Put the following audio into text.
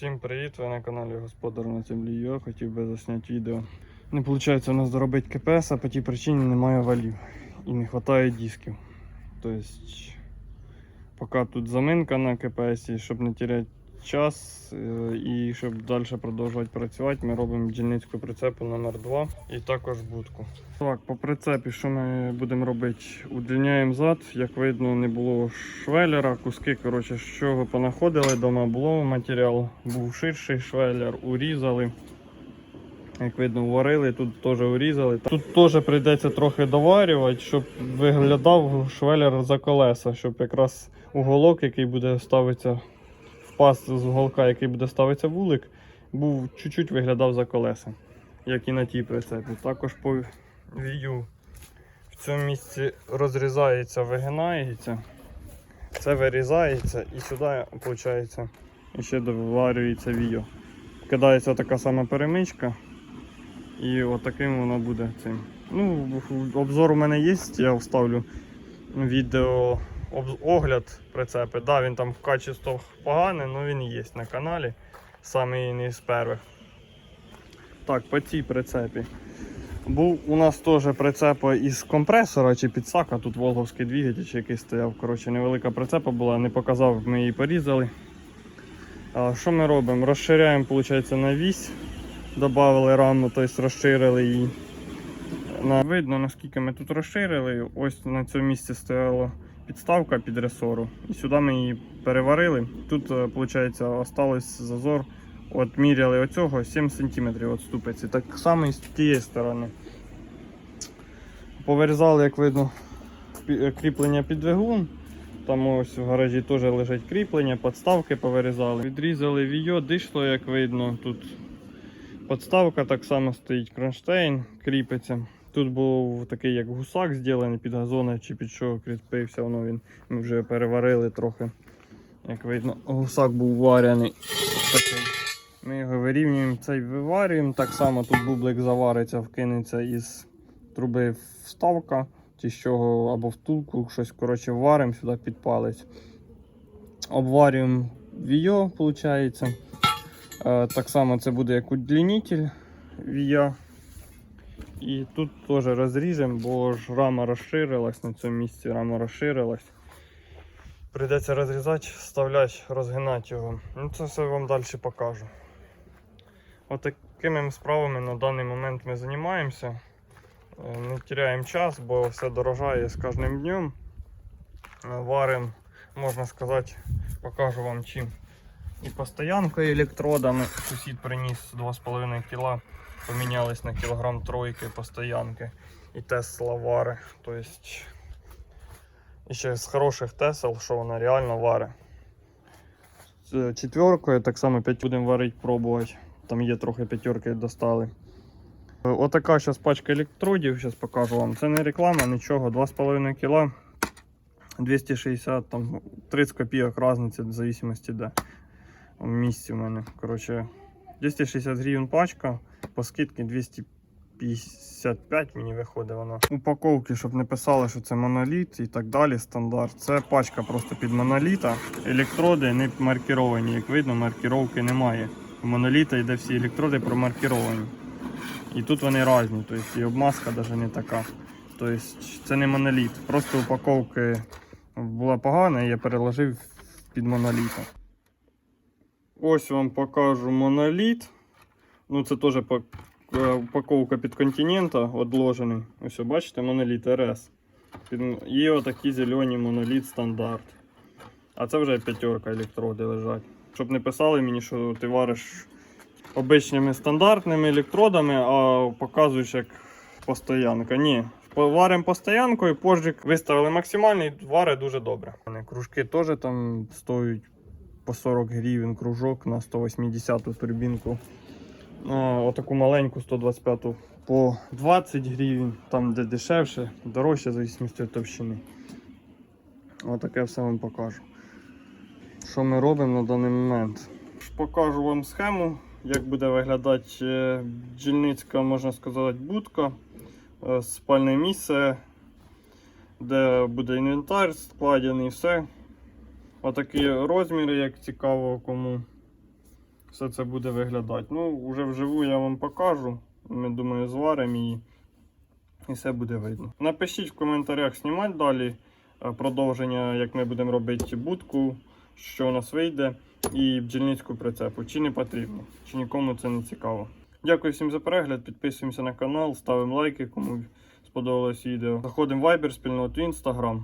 Всім привіт! Ви на каналі Господар на землі. Я хотів би засняти відео. Не виходить у нас доробити КПС, а по тій причині немає валів і не вистачає дисків. Тобто, поки тут заминка на КПС, щоб не теряти час е, і щоб далі продовжувати працювати, ми робимо дільницьку прицепу номер 2 і також будку. Так, по прицепі, що ми будемо робити? Удлиняємо зад. Як видно, не було швелера, куски, коротше, з чого понаходили дома, було матеріал, був ширший швелер, урізали. Як видно, варили, тут теж урізали. Тут теж прийдеться трохи доварювати, щоб виглядав швелер за колеса, щоб якраз уголок, який буде ставитися, впас з уголка, який буде ставитися вулик, був чуть-чуть виглядав за колеса, як і на тій прицепі. Також по вію в цьому місці розрізається, вигинається, це вирізається і сюди, виходить, ще доварюється вію. Кидається така сама перемичка. І отаким воно буде цим. Ну, обзор у мене є, я вставлю відео огляд прицепи. Да, він там в качествах поганий, але він є на каналі. Саме не з перших. Так, по цій прицепі. Був у нас теж прицепа із компресора чи підсака, тут волговський двигатель якийсь стояв. Коротше, невелика прицепа була, не показав, ми її порізали. А, що ми робимо? Розширяємо, виходить, на вісь. Добавили раму, тобто розширили її. Видно, наскільки ми тут розширили. Ось на цьому місці стояла підставка під ресору. І сюди ми її переварили. Тут, виходить, осталось зазор. От міряли оцього 7 см ступиці. Так само і з тієї сторони. Повирізали, як видно, кріплення під двигун. Там ось в гаражі теж лежать кріплення, подставки повирізали. Відрізали війо, дишло, як видно. Тут подставка так само стоїть, кронштейн кріпиться. Тут був такий як гусак зроблений під газони чи під що кріпився, воно він ми вже переварили трохи. Як видно, гусак був варяний. Такий. Ми його вирівнюємо, цей виварюємо. Так само тут бублик завариться, вкинеться із труби вставка, чи з чого або втулку, щось коротше варимо сюди під палець. Обварюємо віо, виходить. Е, Так само це буде як удлінитель вія. І тут теж розріжемо, бо ж рама розширилась, на цьому місці рама розширилась. Прийдеться розрізати, вставляти, розгинати його. Ну це все вам далі покажу. Отакими справами на даний момент ми займаємося. Е, Не теряємо час, бо все дорожає з кожним днем. Варимо, можна сказати, покажу вам чим. І постоянкою електродами. Сусід приніс 2,5 кг, помінялись на кілограм тройки постоянки і Тесла вари. Тобто, ще з хороших Тесел, що вона реально вари. З четверкою так само 5 будемо варити, пробувати. Там є трохи п'ятерки достали. Е, Отака зараз пачка електродів, зараз покажу вам. Це не реклама, нічого, 2,5 кг. 260, там 30 копійок різниця, в зависимості де в місці в мене. Коротше, 260 гривень пачка, по скидці 255 мені виходить вона. Упаковки, щоб не писали, що це моноліт і так далі. Стандарт. Це пачка просто під моноліта. Електроди не маркіровані, як видно, маркіровки немає. У моноліта йде всі електроди промаркіровані. І тут вони різні, тобто і обмазка навіть не така. Тобто це не моноліт. Просто упаковки була погана, і я переложив під моноліта. Ось вам покажу моноліт. Ну, це теж е, упаковка під континента одложений. Ось, бачите, моноліт РС. І отакі зелені моноліт стандарт. А це вже п'ятерка електроди лежать. Щоб не писали мені, що ти вариш обичними стандартними електродами, а показуєш як постоянка. Ні. Варимо постоянкою, позжик виставили максимальний, варить дуже добре. Кружки теж там стоять по 40 гривень кружок на 180 турбінку. Отаку маленьку 125 по 20 гривень, там де дешевше, дорожче, в зависимості від товщини. Отаке все вам покажу. Що ми робимо на даний момент? Покажу вам схему, як буде виглядати е, бджільницька, можна сказати, будка, е, спальне місце, де буде інвентар складений, все. Отакі розміри, як цікаво кому. все це буде виглядати. Ну, вже вживу я вам покажу. Ми думаю, зваримо її. І все буде видно. Напишіть в коментарях, знімати далі е, продовження, як ми будемо робити будку, що у нас вийде, і бджільницьку прицепу, чи не потрібно, чи нікому це не цікаво. Дякую всім за перегляд, підписуємося на канал, ставимо лайки, кому сподобалось відео. Заходимо в Viber, спільноту Instagram.